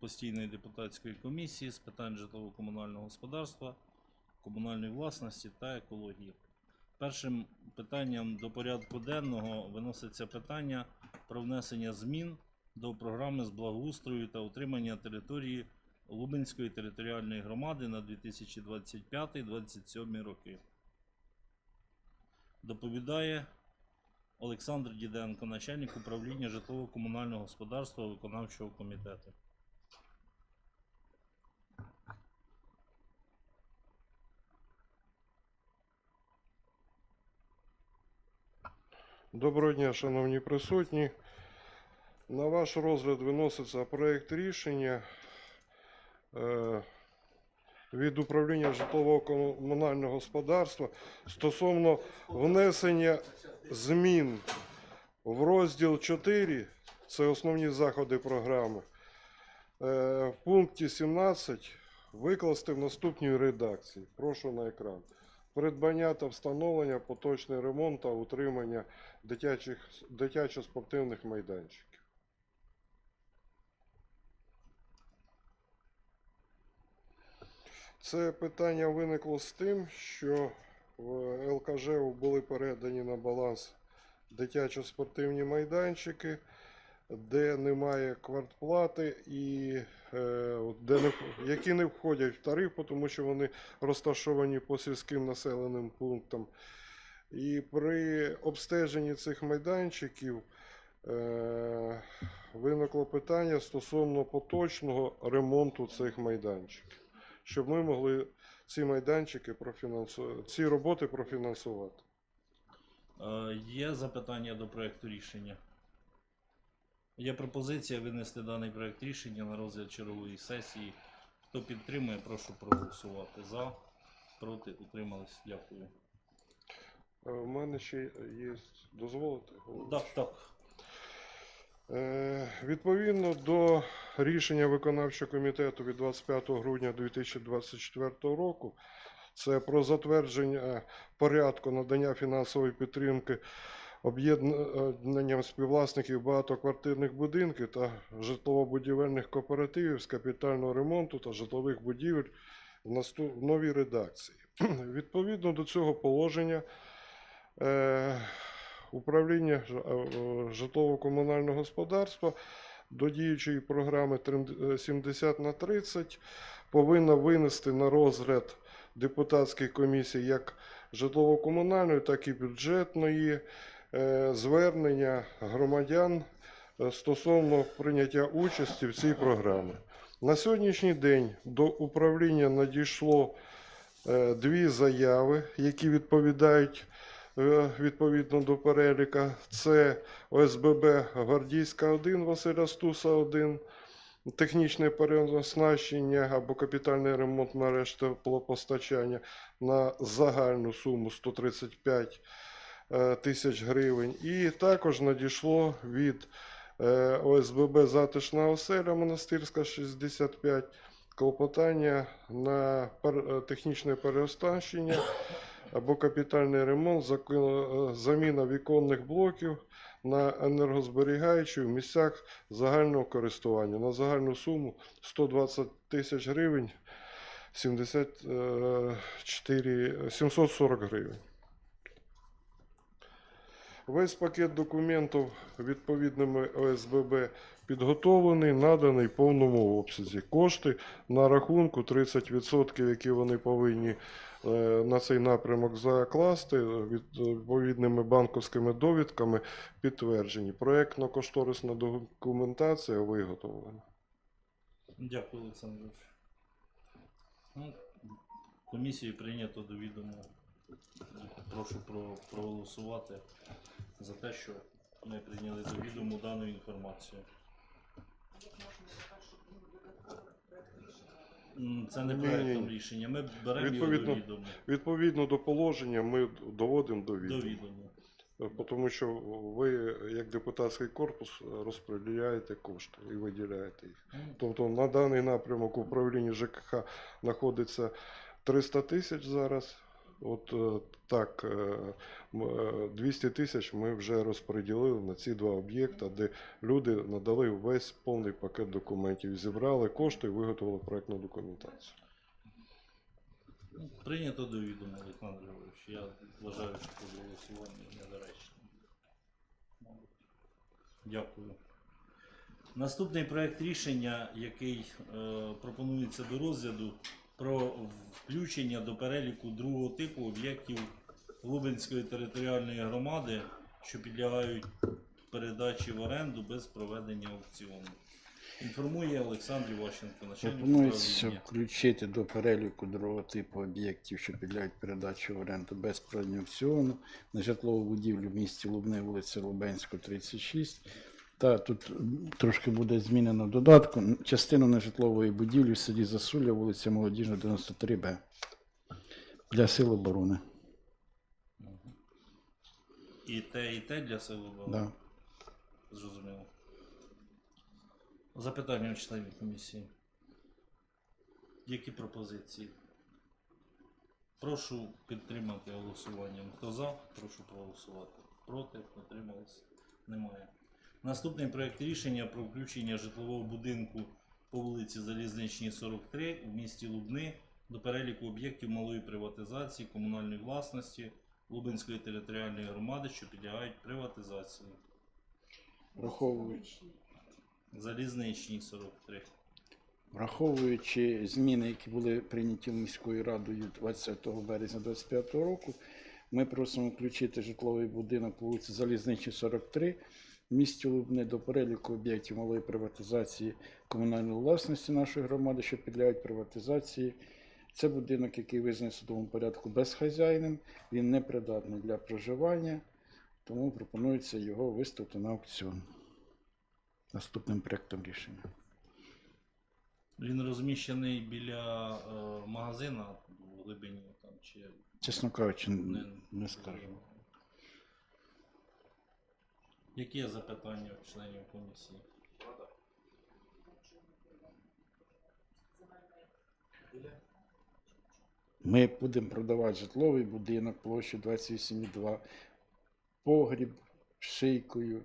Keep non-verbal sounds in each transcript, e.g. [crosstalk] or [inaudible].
постійної депутатської комісії з питань житлово-комунального господарства, комунальної власності та екології. Першим питанням до порядку денного виноситься питання про внесення змін до програми з благоустрою та утримання території Лубенської територіальної громади на 2025-2027 роки. Доповідає Олександр Діденко, начальник управління житлово-комунального господарства виконавчого комітету. Доброго дня, шановні присутні. На ваш розгляд виноситься проєкт рішення е, від управління житлово-комунального господарства стосовно внесення змін в розділ 4, це основні заходи програми. Е, В пункті 17 викласти в наступній редакції. Прошу на екран. Придбання та встановлення, поточний ремонт та утримання дитячо-спортивних майданчиків. Це питання виникло з тим, що в ЛКЖ були передані на баланс дитячо-спортивні майданчики, де немає квартплати і е, де не, які не входять в тариф, тому що вони розташовані по сільським населеним пунктам. І при обстеженні цих майданчиків е, виникло питання стосовно поточного ремонту цих майданчиків, щоб ми могли ці майданчики профінансувати, ці роботи профінансувати. Е, Є запитання до проекту рішення? Є пропозиція винести даний проект рішення на розгляд чергової сесії. Хто підтримує, прошу проголосувати за. Проти утримались. Дякую. Е, У мене ще є дозволити? Так, так. Е, Відповідно до рішення виконавчого комітету від 25 грудня 2024 року, це про затвердження порядку надання фінансової підтримки об'єднанням співвласників багатоквартирних будинків та житлово-будівельних кооперативів з капітального ремонту та житлових будівель в новій редакції. [clears throat] Відповідно до цього положення. Е, Управління е, житлово-комунального господарства до діючої програми е, 70 на 30 повинна винести на розгляд депутатської комісії як житлово-комунальної, так і бюджетної е, звернення громадян е, стосовно прийняття участі в цій програмі. На сьогоднішній день до управління надійшло е, дві заяви, які відповідають е, відповідно до переліка. Це ОСББ Гвардійська 1, Василя Стуса 1, технічне переоснащення або капітальний ремонт мереж теплопостачання на загальну суму 135 е, тисяч гривень. І також надійшло від е, ОСББ Затишна оселя Монастирська 65 клопотання на е, технічне переоснащення або капітальний ремонт, е, заміна віконних блоків на енергозберігаючі в місцях загального користування на загальну суму 120 тисяч гривень 74, 740 гривень. Весь пакет документів відповідними ОСББ підготовлений, наданий в повному обсязі. Кошти на рахунку 30%, які вони повинні е, на цей напрямок закласти відповідними банковськими довідками підтверджені. Проєктно-кошторисна документація виготовлена. Дякую, Олександр. Ну, комісію прийнято до відомо. Прошу проголосувати за те, що ми прийняли до відому дану інформацію. Це не ні. рішення. Ми беремо його до відому. Відповідно до положення ми доводимо до До відома. відому. Е, Тому що ви, як депутатський корпус, розподіляєте кошти і виділяєте їх. Тобто на даний напрямок управління ЖКХ знаходиться 300 тисяч зараз От е, так, е, м, е, 200 тисяч ми вже розподілили на ці два об'єкти, де люди надали весь повний пакет документів, зібрали кошти і виготовили проектну документацію. Прийнято до відома, Олександр Григорович. Я вважаю, що це голосування недоречне. Дякую. Наступний проект рішення, який е, пропонується до розгляду, про включення до переліку другого типу об'єктів Лубенської територіальної громади, що підлягають передачі в оренду без проведення аукціону. Інформує Олександр Іващенко, начальник Пропонується управління. включити до переліку другого типу об'єктів, що підлягають передачі в оренду без проведення аукціону на житлову будівлю в місті Лубни, вулиця Лубенського, 36. Та тут трошки буде змінено додатку. Частину нежитлової будівлі в селі Засуля, вулиця Молодіжна, 93Б. Для сил оборони. І те, і те для сил оборони. Да. Зрозуміло. Запитання у членів комісії. Які пропозиції? Прошу підтримати голосуванням. Хто за, прошу проголосувати. Проти, утримались? Немає. Наступний проект рішення про включення житлового будинку по вулиці Залізничній, 43 в місті Лубни до переліку об'єктів малої приватизації комунальної власності Лубенської територіальної громади, що підлягають приватизації. Враховуючи, Залізничній 43. Враховуючи зміни, які були прийняті міською радою 20 березня 2025 року, ми просимо включити житловий будинок по вулиці Залізничній, 43 в місті Лубни до переліку об'єктів малої приватизації комунальної власності нашої громади, що підлягають приватизації. Це будинок, який визнаний в судовому порядку безхазяйним, він непридатний для проживання, тому пропонується його виставити на аукціон. Наступним проектом рішення. Він розміщений біля е, магазина в глибині там чи Чесно кажучи, не, не, не скажу. Які є запитання у членів комісії? Ми будемо продавати житловий будинок площею 28,2, погріб з шийкою,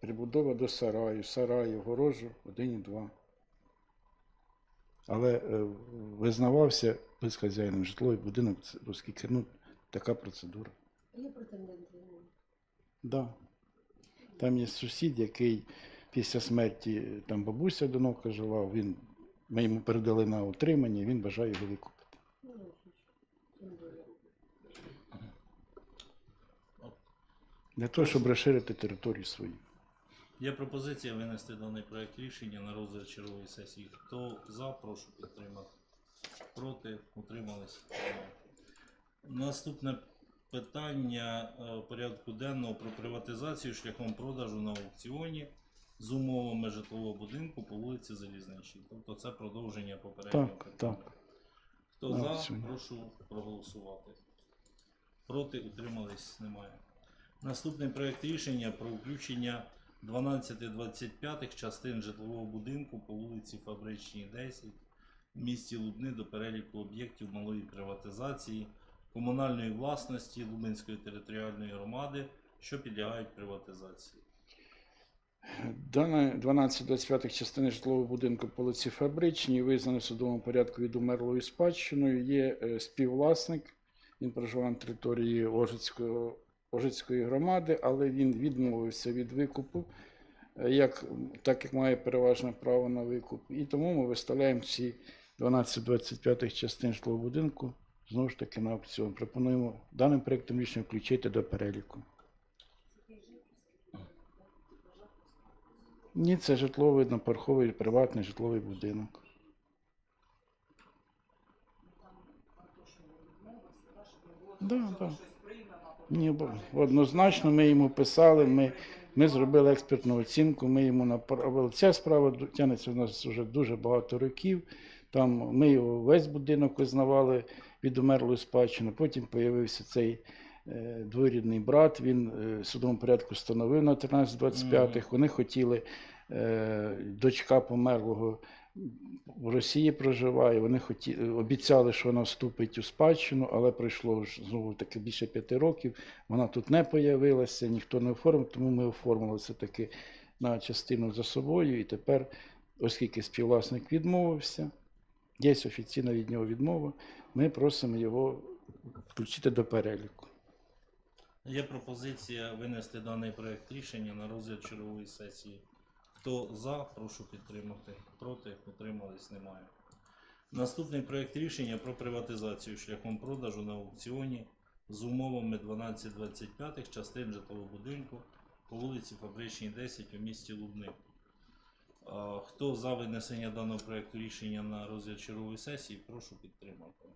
прибудова до сараю, сараю, горожу 1,2. Але е, визнавався безхазяйним житловий будинок, оскільки ну, така процедура. Є претенденти? Да. Там є сусід, який після смерті е, там бабуся одинока жила, він, ми йому передали на утримання, він бажає його викупити. Для того, щоб розширити територію свою. Є пропозиція винести даний проект рішення на розгляд чергової сесії. Хто за, прошу підтримати. Проти, утримались. Наступне питання е, порядку денного про приватизацію шляхом продажу на аукціоні з умовами житлового будинку по вулиці Залізничній. Тобто це продовження попереднього Так, питання. так. Хто за, прошу проголосувати. Проти утримались немає. Наступний проект рішення про включення 12-25 частин житлового будинку по вулиці Фабричній 10 в місті Лубни до переліку об'єктів малої приватизації, комунальної власності Лубенської територіальної громади, що підлягають приватизації. Дана 12-25 частини житлового будинку по вулиці Фабричній, визнаний в судовому порядку від умерлою спадщиною, є е, співвласник. Він проживає на території Ожицької громади, але він відмовився від викупу, е, як, так як має переважне право на викуп. І тому ми виставляємо ці 12-25 частин житлового будинку знову ж таки на аукціон. Пропонуємо даним проєктом рішення включити до переліку. Ні, це житловий однопарковий приватний житловий будинок. Да, да. Ні, бо однозначно ми йому писали, ми, ми зробили експертну оцінку, ми йому направили. Ця справа тягнеться у нас вже дуже багато років. Там ми його весь будинок визнавали від умерлої спадщини. Потім з'явився цей е, двоюрідний брат. Він е, в судовому порядку встановив на 13-25-х. Вони хотіли, е, дочка померлого в Росії проживає. Вони хоті... обіцяли, що вона вступить у спадщину, але пройшло ж знову таки більше п'яти років. Вона тут не появилася, ніхто не оформив, тому ми оформили все таки на частину за собою. І тепер, оскільки співвласник відмовився, є офіційна від нього відмова, ми просимо його включити до переліку. Є пропозиція винести даний проект рішення на розгляд чергової сесії. Хто за, прошу підтримати. Проти, утримались, немає. Наступний проект рішення про приватизацію шляхом продажу на аукціоні з умовами 1225 частин житлового будинку по вулиці Фабричній, 10 у місті Лубни. Хто за винесення даного проекту рішення на розгляд чергової сесії, прошу підтримати.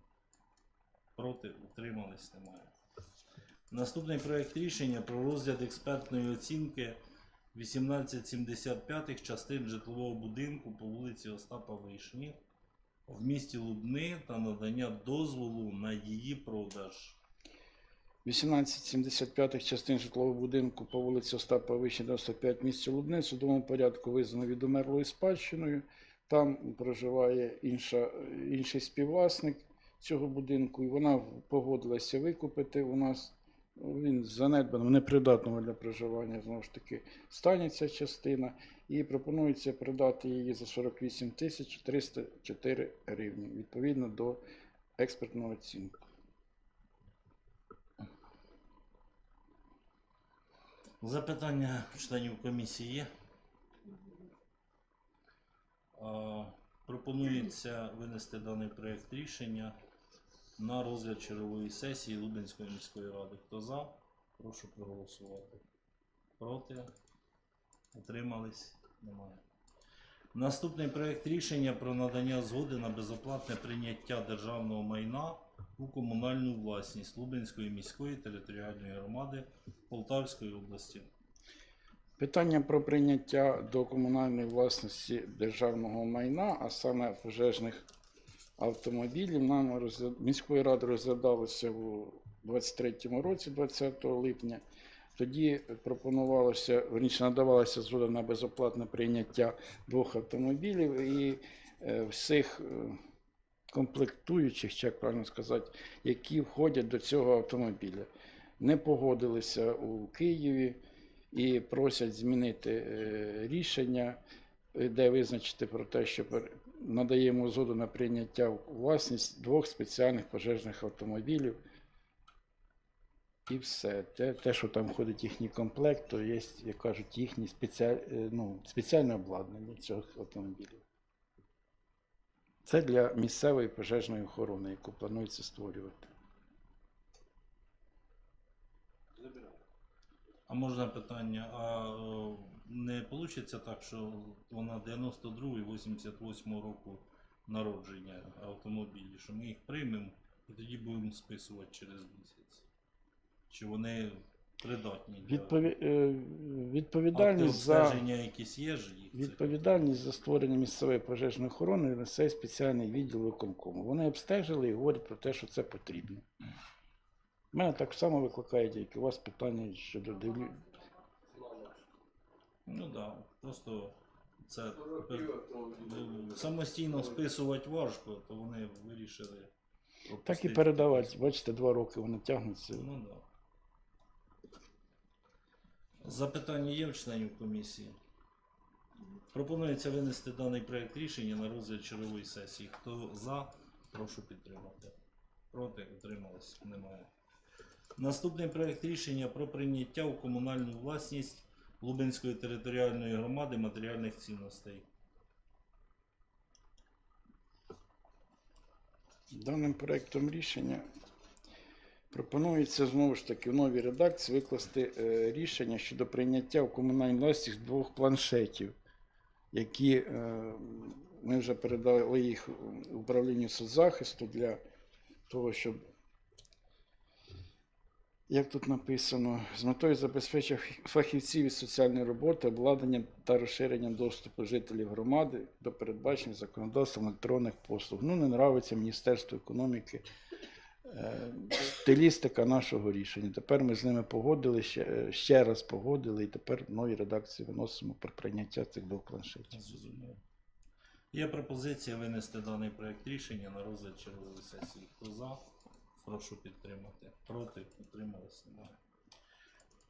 Проти, утримались, немає. Наступний проект рішення про розгляд експертної оцінки 1875 частин житлового будинку по вулиці Остапа Вишні в місті Лубни та надання дозволу на її продаж. 1875 частин житлового будинку по вулиці Остапа Вишні 95 в місті Лубни в судовому порядку визнано відомерлою спадщиною. Там проживає інша, інший співвласник цього будинку, і вона погодилася викупити у нас. Він занедбаний, непридатного для проживання, знову ж таки, стані ця частина, і пропонується продати її за 48 тисяч 304 гривні, відповідно до експертного оцінку. Запитання членів комісії є. Пропонується винести даний проект рішення на розгляд чергової сесії Лубенської міської ради. Хто за? Прошу проголосувати. Проти? Утримались? Немає. Наступний проект рішення про надання згоди на безоплатне прийняття державного майна у комунальну власність Лубенської міської територіальної громади Полтавської області. Питання про прийняття до комунальної власності державного майна, а саме пожежних автомобілів, нам розгля- міською радою розглядалося у 23-му році, 20 липня. Тоді пропонувалося, верніше надавалася згода на безоплатне прийняття двох автомобілів і е, всіх е, комплектуючих, чи як правильно сказати, які входять до цього автомобіля. Не погодилися у Києві і просять змінити е, рішення, е, де визначити про те, що надаємо згоду на прийняття у власність двох спеціальних пожежних автомобілів. І все. Те, те, що там входить їхній комплект, то є, як кажуть, їхні спеціаль, е, ну, спеціальне обладнання цих автомобілів. Це для місцевої пожежної охорони, яку планується створювати. А можна питання, а е, не вийде так, що вона 92 і 88 року народження автомобілі, що ми їх приймемо і тоді будемо списувати через місяць? Чи вони придатні для Відпові... е, Відповідальність за... обстеження якісь є ж їх? Відповідальність за створення місцевої пожежної охорони несе спеціальний відділ виконкому. Вони обстежили і говорять про те, що це потрібно. Мене так само викликає тільки у вас питання щодо дивлю. Ну так, да, просто це е, самостійно списувати важко, то вони вирішили. Так і пропустити передавати. Бачите, два роки воно тягнеться. Ну да. Запитання є в членів комісії. Пропонується винести даний проект рішення на розгляд чергової сесії. Хто за, прошу підтримати. Проти утримались? Немає. Наступний проект рішення про прийняття у комунальну власність Лубенської територіальної громади матеріальних цінностей. Даним проектом рішення пропонується знову ж таки в новій редакції викласти е, рішення щодо прийняття в комунальну власність двох планшетів, які е, ми вже передали їх управлінню соцзахисту для того, щоб, як тут написано, з метою забезпечення фахівців із соціальної роботи, обладнання та розширення доступу жителів громади до передбачення законодавством електронних послуг. Ну, не нравиться Міністерству економіки стилістика нашого рішення. Тепер ми з ними погодили, ще, е, ще раз погодили, і тепер в новій редакції виносимо про прийняття цих двох планшетів. Зрозуміло. Є пропозиція винести даний проект рішення на розгляд чергової сесії. Хто за? Прошу підтримати. Проти? Немає.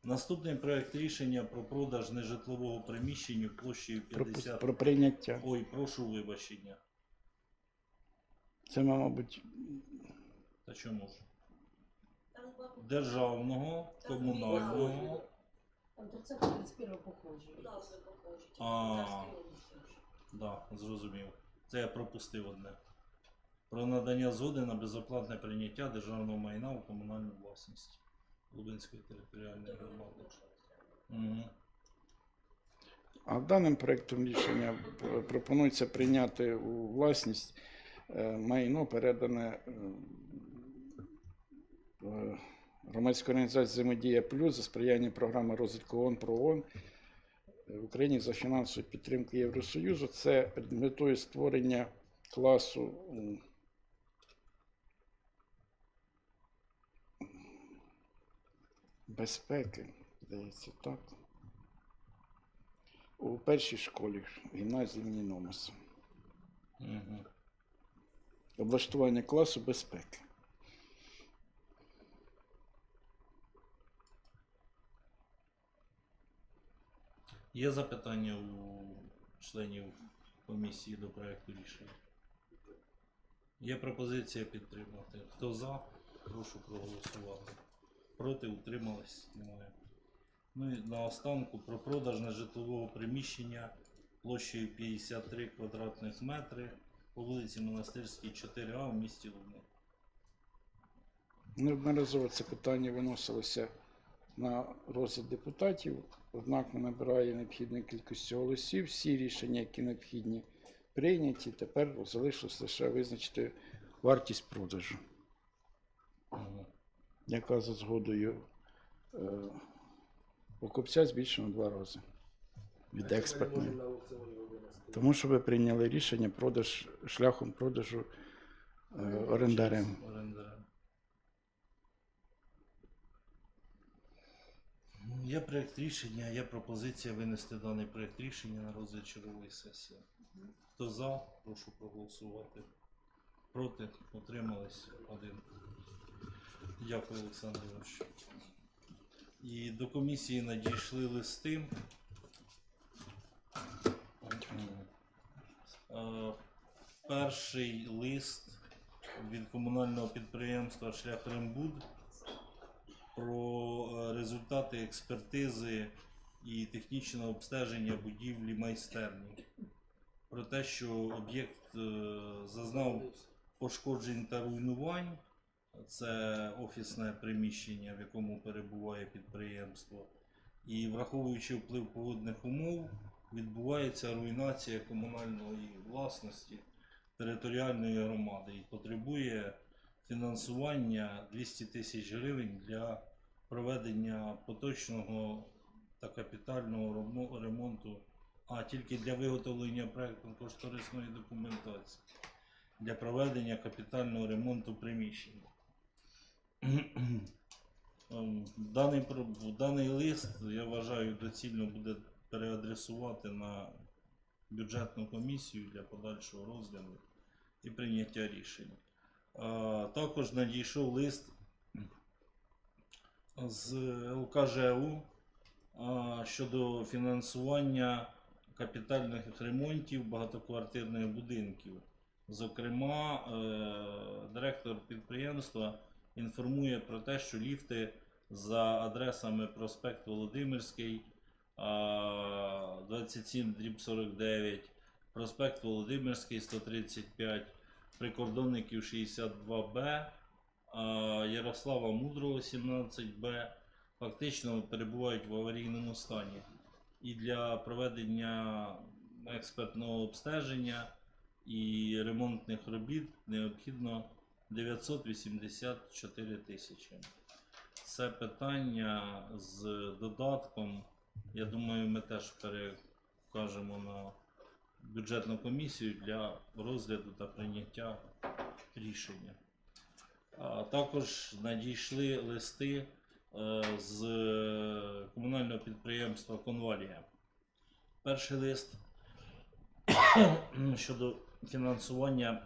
Наступний проект рішення про продаж нежитлового приміщення площею Про, 50. про прийняття. Ой, прошу вибачення. Це, мабуть, Та чому ж? Державного, комунального. Там 30 31 похожі. А, да, зрозумів. Це я пропустив одне. Про надання згоди на безоплатне прийняття державного майна у комунальну власність Лубенської територіальної громади. Угу. А даним проектом рішення е, пропонується прийняти у власність е, майно, передане громадської організації Взаємодія Плюс за сприяння програми розвитку ООН про ООН в Україні за фінансової підтримки Євросоюзу. Це метою створення класу безпеки, здається, так. У першій школі гімназії імені Номаса. Угу. Облаштування класу безпеки. Є запитання у членів комісії до проекту рішення? Є пропозиція підтримати. Хто за? Прошу проголосувати. Проти утримались? Немає. Ну і наостанку про продаж нежитлового приміщення площею 53 квадратних метри по вулиці Монастирській, 4А в місті Лубни. Неодноразово це питання виносилося на розгляд депутатів, однак не набирає необхідної кількості голосів. Всі рішення, які необхідні, прийняті. Тепер залишилось лише визначити вартість продажу, яка за згодою е, покупця збільшена два рази від експертної. Тому що ви прийняли рішення продаж шляхом продажу е, орендарем. Орендарем. Є проєкт рішення, є пропозиція винести даний проєкт рішення на розгляд чергової сесії. Хто за, прошу проголосувати. Проти, утримались один. Дякую, Олександр Іванович. І до комісії надійшли листи. Е, Перший лист від комунального підприємства Шлях Рембуд про е, результати експертизи і технічного обстеження будівлі майстерні. Про те, що об'єкт е, зазнав пошкоджень та руйнувань. Це офісне приміщення, в якому перебуває підприємство. І враховуючи вплив погодних умов, відбувається руйнація комунальної власності територіальної громади і потребує фінансування 200 тисяч гривень для проведення поточного та капітального ремонту, а тільки для виготовлення проєктно-кошторисної документації для проведення капітального ремонту приміщення. [clears throat] Ем, Даний, даний лист, я вважаю, доцільно буде переадресувати на бюджетну комісію для подальшого розгляду і прийняття рішення. Також надійшов лист з ЛКЖУ щодо фінансування капітальних ремонтів багатоквартирних будинків. Зокрема, е, директор підприємства інформує про те, що ліфти за адресами проспект Володимирський, 27 дріб 49, проспект Володимирський 135, прикордонників 62Б, Ярослава Мудрого 17Б фактично перебувають в аварійному стані. І для проведення експертного обстеження і ремонтних робіт необхідно 984 тисячі. Це питання з додатком. Я думаю, ми теж перекажемо на бюджетну комісію для розгляду та прийняття рішення. Також надійшли листи е, з комунального підприємства Конвалія. Перший лист [coughs] щодо фінансування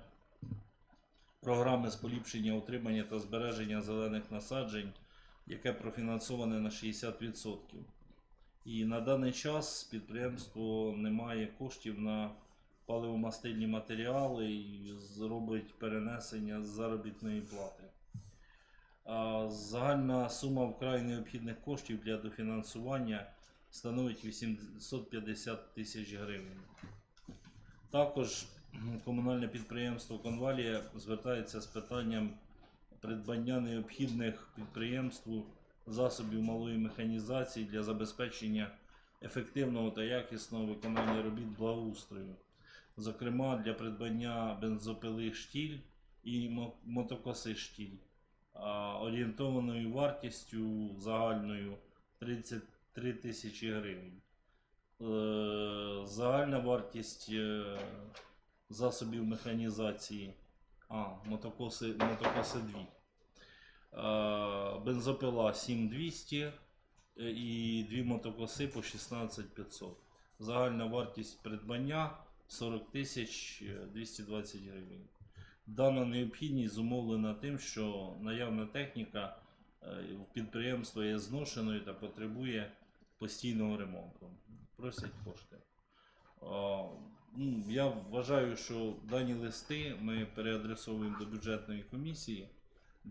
програми з поліпшення утримання та збереження зелених насаджень, яке профінансоване на 60%. І на даний час підприємство не має коштів на паливомастильні матеріали і зробить перенесення з заробітної плати. Загальна сума вкрай необхідних коштів для дофінансування становить 850 тисяч гривень. Також комунальне підприємство Конвалія звертається з питанням придбання необхідних підприємству засобів малої механізації для забезпечення ефективного та якісного виконання робіт благоустрою, зокрема для придбання бензопили штіль і мотокоси штіль, орієнтованою вартістю загальною 33 тисячі гривень. Е, Загальна вартість е, засобів механізації. А, мотокоси, мотокоси 2. Е, Бензопила 7200 е, і дві мотокоси по 16500. Загальна вартість придбання 40 е, 220 гривень. Дана необхідність зумовлена тим, що наявна техніка е, в підприємства є зношеною та потребує постійного ремонту. Просять кошти. Ну, Я вважаю, що дані листи ми переадресовуємо до бюджетної комісії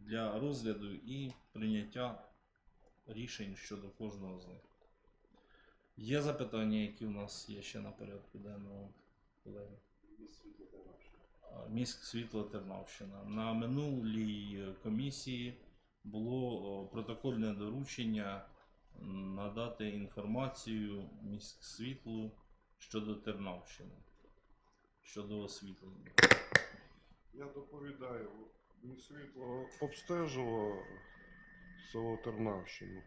для розгляду і прийняття рішень щодо кожного з них. Є запитання, які у нас є ще на порядку денного колеги? Міськ світло Тернавщина. На минулій комісії було протокольне доручення надати інформацію міськ світлу щодо Тернавщини, щодо освітлення. Я доповідаю, світло обстежував село Тернавщину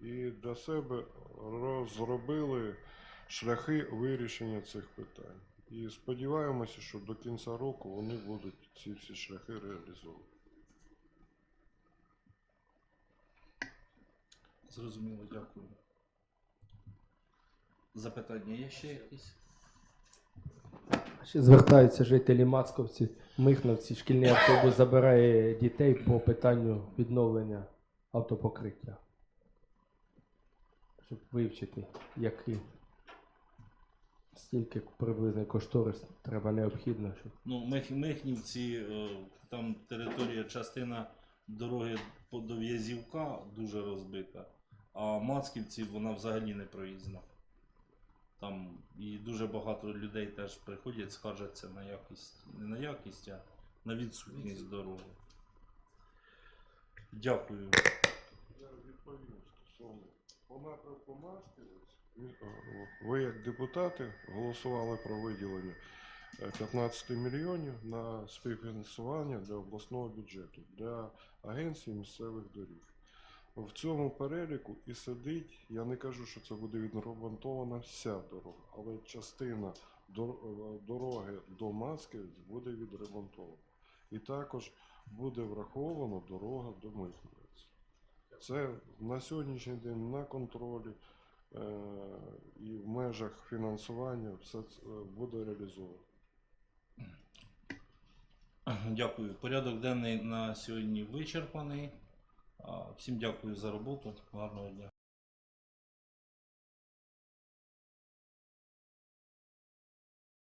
і для себе розробили шляхи вирішення цих питань. І сподіваємося, що до кінця року вони будуть ці всі шляхи реалізовані. Зрозуміло, дякую. Запитання є ще якісь? Ще звертаються жителі Мацковці, Михновці, шкільний автобус забирає дітей по питанню відновлення автопокриття. Щоб вивчити, який стільки приблизно кошторис треба необхідно, щоб Ну, Мих, Михнівці, е, там територія, частина дороги до В'язівка дуже розбита, а Мацківці вона взагалі не проїзна. Там і дуже багато людей теж приходять, скаржаться на якість, не на якість, а на відсутність дороги. Дякую. Я відповім стосовно по напрямку Ви як депутати голосували про виділення е, 15 мільйонів на співфінансування для обласного бюджету для агенції місцевих доріг. В цьому переліку і сидить, я не кажу, що це буде відремонтована вся дорога, але частина дороги до Масківець буде відремонтована. І також буде враховано дорога до Михнівець. Це на сьогоднішній день на контролі е, і в межах фінансування все це е, буде реалізовано. Дякую. Порядок денний на сьогодні вичерпаний. Всім дякую за роботу. Гарного дня.